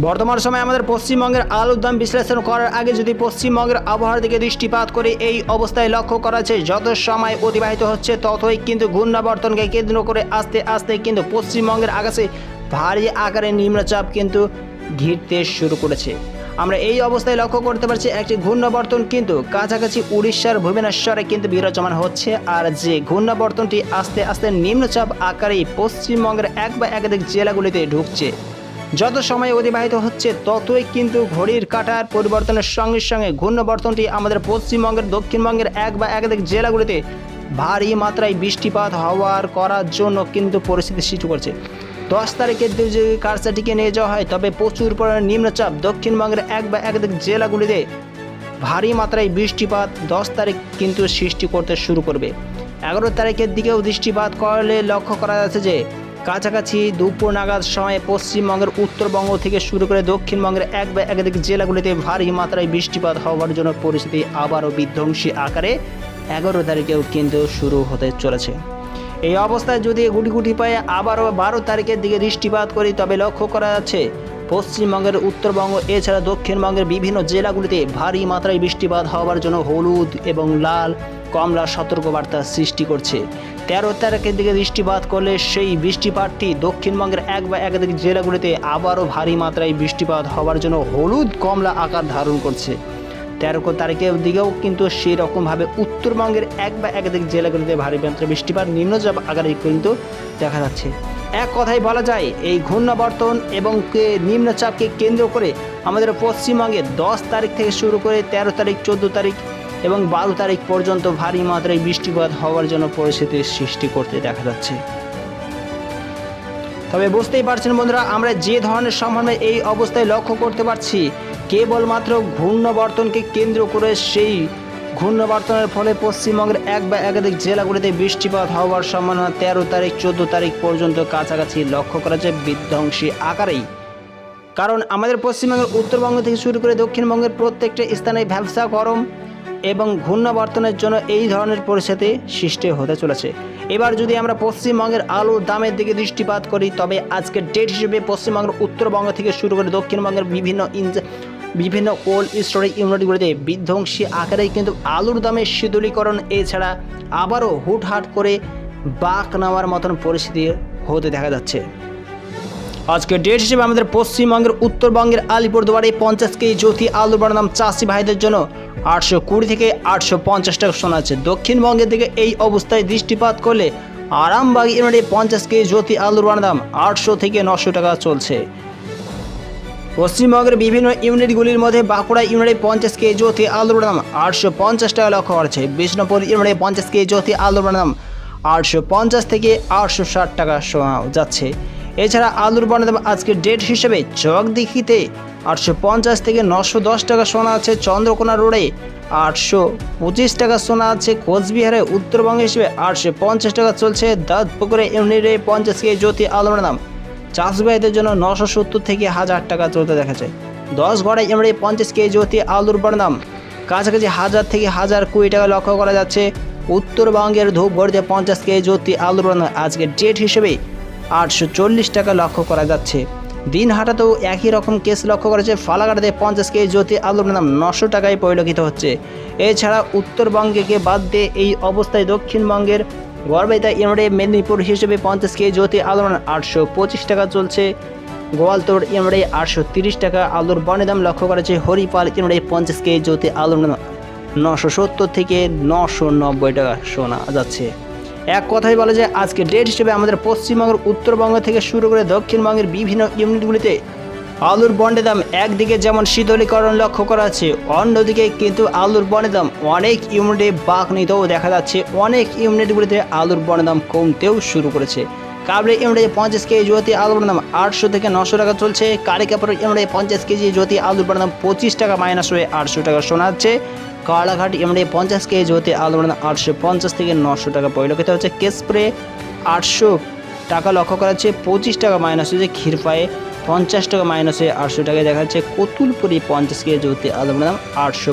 বর্তমান সময়ে আমাদের পশ্চিমবঙ্গের আলুর দাম বিশ্লেষণ করার আগে যদি পশ্চিমবঙ্গের আবহাওয়ার দিকে দৃষ্টিপাত করে, এই অবস্থায় লক্ষ্য করা যাচ্ছে যত সময় অতিবাহিত হচ্ছে ততই কিন্তু ঘূর্ণাবর্তনকে কেন্দ্র করে আস্তে আস্তে কিন্তু পশ্চিমবঙ্গের আকাশে ভারী আকারে নিম্নচাপ কিন্তু ঘিরতে শুরু করেছে। আমরা এই অবস্থায় লক্ষ্য করতে পারছি একটি ঘূর্ণাবর্তন কিন্তু কাছাকাছি উড়িষ্যার ভুবনেশ্বরে কিন্তু বিরাজমান হচ্ছে, আর যে ঘূর্ণাবর্তনটি আস্তে আস্তে নিম্নচাপ আকারেই পশ্চিমবঙ্গের এক বা একাধিক জেলাগুলিতে ঢুকছে। যত সময় অতিবাহিত হচ্ছে, ততই কিন্তু ঘড়ির কাটার পরিবর্তনের সঙ্গে সঙ্গে ঘূর্ণবর্তনটি আমাদের পশ্চিমবঙ্গের, দক্ষিণবঙ্গের এক বা একাধিক জেলাগুলিতে ভারী মাত্রায় বৃষ্টিপাত হওয়ার করার জন্য কিন্তু পরিস্থিতি সৃষ্টি করছে। দশ তারিখের দিকে যদি কারসাটিকে নিয়ে যাওয়া হয়, তবে প্রচুর পরিমাণে নিম্নচাপ দক্ষিণবঙ্গের এক বা একাধিক জেলাগুলিতে ভারী মাত্রায় বৃষ্টিপাত দশ তারিখ কিন্তু সৃষ্টি করতে শুরু করবে। এগারো তারিখের দিকেও দৃষ্টিপাত করলে লক্ষ্য করা যাচ্ছে যে কাছাকাছি দুপুর নাগাদ সময়ে পশ্চিমবঙ্গের উত্তরবঙ্গ থেকে শুরু করে দক্ষিণবঙ্গের এক বা একাধিক জেলাগুলিতে ভারী মাত্রায় বৃষ্টিপাত হওয়ার জন্য পরিস্থিতি আবারও বিধ্বংসী আকারে এগারো তারিখেও কিন্তু শুরু হতে চলেছে। এই অবস্থায় যদি গুটি গুটি পায়ে আবারও বারো তারিখের দিকে দৃষ্টিপাত করি, তবে লক্ষ্য করা যাচ্ছে পশ্চিমবঙ্গের উত্তরবঙ্গ, এছাড়া দক্ষিণবঙ্গের বিভিন্ন জেলাগুলিতে ভারী মাত্রায় বৃষ্টিপাত হওয়ার জন্য হলুদ এবং লাল কমলা সতর্কবার্তা সৃষ্টি করছে। তেরো তারিখের দিকে বৃষ্টিপাত করলে সেই বৃষ্টিপাতটি দক্ষিণবঙ্গের এক বা একাধিক জেলাগুলিতে আবারও ভারী মাত্রায় বৃষ্টিপাত হওয়ার জন্য হলুদ কমলা আকার ধারণ করছে। তেরো তারিখের দিকেও কিন্তু সেই রকমভাবে উত্তরবঙ্গের এক বা একাধিক জেলাগুলিতে ভারী মাত্রায় বৃষ্টিপাত, নিম্নচাপ আকারে কিন্তু দেখা যাচ্ছে। এক কথায় বলা যায়, এই ঘূর্ণাবর্তন এবং কে- নিম্নচাপকে কেন্দ্র করে আমাদের পশ্চিমবঙ্গে দশ তারিখ থেকে শুরু করে তেরো তারিখ, চোদ্দ তারিখ এবং বারো তারিখ পর্যন্ত ভারী মাত্রায় বৃষ্টিপাত হওয়ার জন্য পরিস্থিতির সৃষ্টি করতে দেখা যাচ্ছে। তবে বুঝতেই পারছেন বন্ধুরা, আমরা যে ধরনের সম্ভাবনা এই অবস্থায় লক্ষ্য করতে পারছি, কেবলমাত্র ঘূর্ণবর্তনকে কেন্দ্র করে সেই ঘূর্ণবর্তনের ফলে পশ্চিমবঙ্গের এক বা একাধিক জেলাগুলিতে বৃষ্টিপাত হওয়ার সম্ভাবনা তেরো তারিখ, চোদ্দ তারিখ পর্যন্ত কাছাকাছি লক্ষ্য করা যায় বিধ্বংসী আকারেই। কারণ আমাদের পশ্চিমবঙ্গের উত্তরবঙ্গ থেকে শুরু করে দক্ষিণবঙ্গের প্রত্যেকটা স্থানে ব্যবসা গরম এবং ঘূর্ণাবর্তনের জন্য এই ধরনের পরিস্থিতি সৃষ্টি হতে চলেছে। এবার যদি আমরা পশ্চিমবঙ্গের আলুর দামের দিকে দৃষ্টিপাত করি, তবে আজকের ডেট হিসেবে পশ্চিমবঙ্গের উত্তরবঙ্গ থেকে শুরু করে দক্ষিণবঙ্গের বিভিন্ন বিভিন্ন কোল্ড স্টোরেজ ইউনিটগুলিতে বিধ্বংসী আকারেই কিন্তু আলুর দামের শীতলীকরণ, এছাড়া আবারও হুটহাট করে বাঁক নেওয়ার মতন পরিস্থিতি হতে দেখা যাচ্ছে। আজকের ডেট হিসেবে আমাদের পশ্চিমবঙ্গের উত্তরবঙ্গের আলিপুরদুয়ারে পঞ্চাশ কেজি জ্যোতি আলুর বানাম চাষি ভাইদের জন্য আটশো কুড়ি থেকে আটশো পঞ্চাশ টাকা শোনা যাচ্ছে। দক্ষিণবঙ্গের দিকে এই অবস্থায় দৃষ্টিপাত করলে আরামবাগ ইউনিটে পঞ্চাশ কেজি জ্যোতি আলুর বানাম আটশো থেকে নশো টাকা চলছে। পশ্চিমবঙ্গের বিভিন্ন ইউনিটগুলির মধ্যে বাঁকুড়া ইউনিটে পঞ্চাশ কেজি জ্যোতি আলুর দাম আটশো পঞ্চাশ টাকা লক্ষ্য করছে বিষ্ণুপুর ইউনিটে পঞ্চাশ কেজি জ্যোতি আলুর দাম আটশো পঞ্চাশ থেকে আটশো ষাট টাকা শোনা যাচ্ছে। এছাড়া আলুর বনের দাম আজকের ডেট হিসেবে চকদিঘিতে আটশো পঞ্চাশ থেকে নশো দশ টাকা সোনা আছে চন্দ্রকোনা রোডে, আটশো পঁচিশ টাকা সোনা আছে কোচবিহারে, উত্তরবঙ্গ হিসেবে আটশো পঞ্চাশ টাকা চলছে দাঁতপুকুরে ইউনিটে পঞ্চাশ কেজি জ্যোতি আলুর দাম চাষবাইদের জন্য নশো সত্তর থেকে হাজার টাকা চলতে দেখাচ্ছে দশ গড়ে এমনি পঞ্চাশ কেজি জ্যোতি আলুর দাম কাছাকাছি হাজার থেকে হাজার কুড়ি টাকা লক্ষ্য করা যাচ্ছে। উত্তরবঙ্গের ধূপগড়িতে পঞ্চাশ কেজি জ্যোতি আলুর দাম আজকের ডেট হিসেবে আটশো চল্লিশ টাকা লক্ষ্য করা যাচ্ছে। দিন হাটাতেও একই রকম কেস লক্ষ্য করেছে ফালাকাটাতে পঞ্চাশ কেজি জ্যোতি আলুর দাম নশো টাকায় পরিলক্ষিত হচ্ছে। এছাড়া উত্তরবঙ্গকে বাদ দিয়ে এই অবস্থায় দক্ষিণবঙ্গের গড়বেতা ইউনিটে মেদিনীপুর হিসেবে পঞ্চাশ কেজি জ্যোতি আলুর আটশো পঁচিশ টাকা চলছে। গোয়ালতোড় ইউনিটে আটশো তিরিশ টাকা আলুর বনের দাম লক্ষ্য করেছে হরিপাল ইউনিটে পঞ্চাশ কেজি জ্যোতি আলুর নশো সত্তর থেকে নশো নব্বই টাকা শোনা যাচ্ছে। এক কথাই বলা যায় আজকে ডেট হিসেবে আমাদের পশ্চিমবঙ্গের উত্তরবঙ্গ থেকে শুরু করে দক্ষিণবঙ্গের বিভিন্ন ইউনিটগুলিতে আলুর বন্ডের দাম একদিকে যেমন শীতলীকরণ লক্ষ্য করা আছে অন্যদিকে কিন্তু আলুর বনের দাম অনেক ইউনিটে বাঘ নিতেও দেখা যাচ্ছে, অনেক ইউনিটগুলিতে আলুর বনের দাম কমতেও শুরু করেছে। কাবলি ইউনিটে পঞ্চাশ কেজি, জ্যোতি আলুর দাম আটশো থেকে নশো টাকা চলছে। কারিকাপুরের ইউনিটে পঞ্চাশ কেজি, জ্যোতি আলুর দাম পঁচিশ টাকা মাইনাস হয়ে আটশো টাকা শোনা যাচ্ছে কালাঘাট ইউনিটে পঞ্চাশ কেজি, জ্যোতি আলুর দাম আটশো পঞ্চাশ থেকে নশো টাকা পরিলক্ষিত হচ্ছে। কেসপ্রে আটশো টাকা লক্ষ্য করা যাচ্ছে পঁচিশ টাকা মাইনাস হয়েছে। ক্ষীরপায়ে পঞ্চাশ টাকা মাইনাস হয়ে আটশো টাকায় দেখা যাচ্ছে কতুলপুরি পঞ্চাশ কেজি, জ্যোতি আলুর দাম আটশো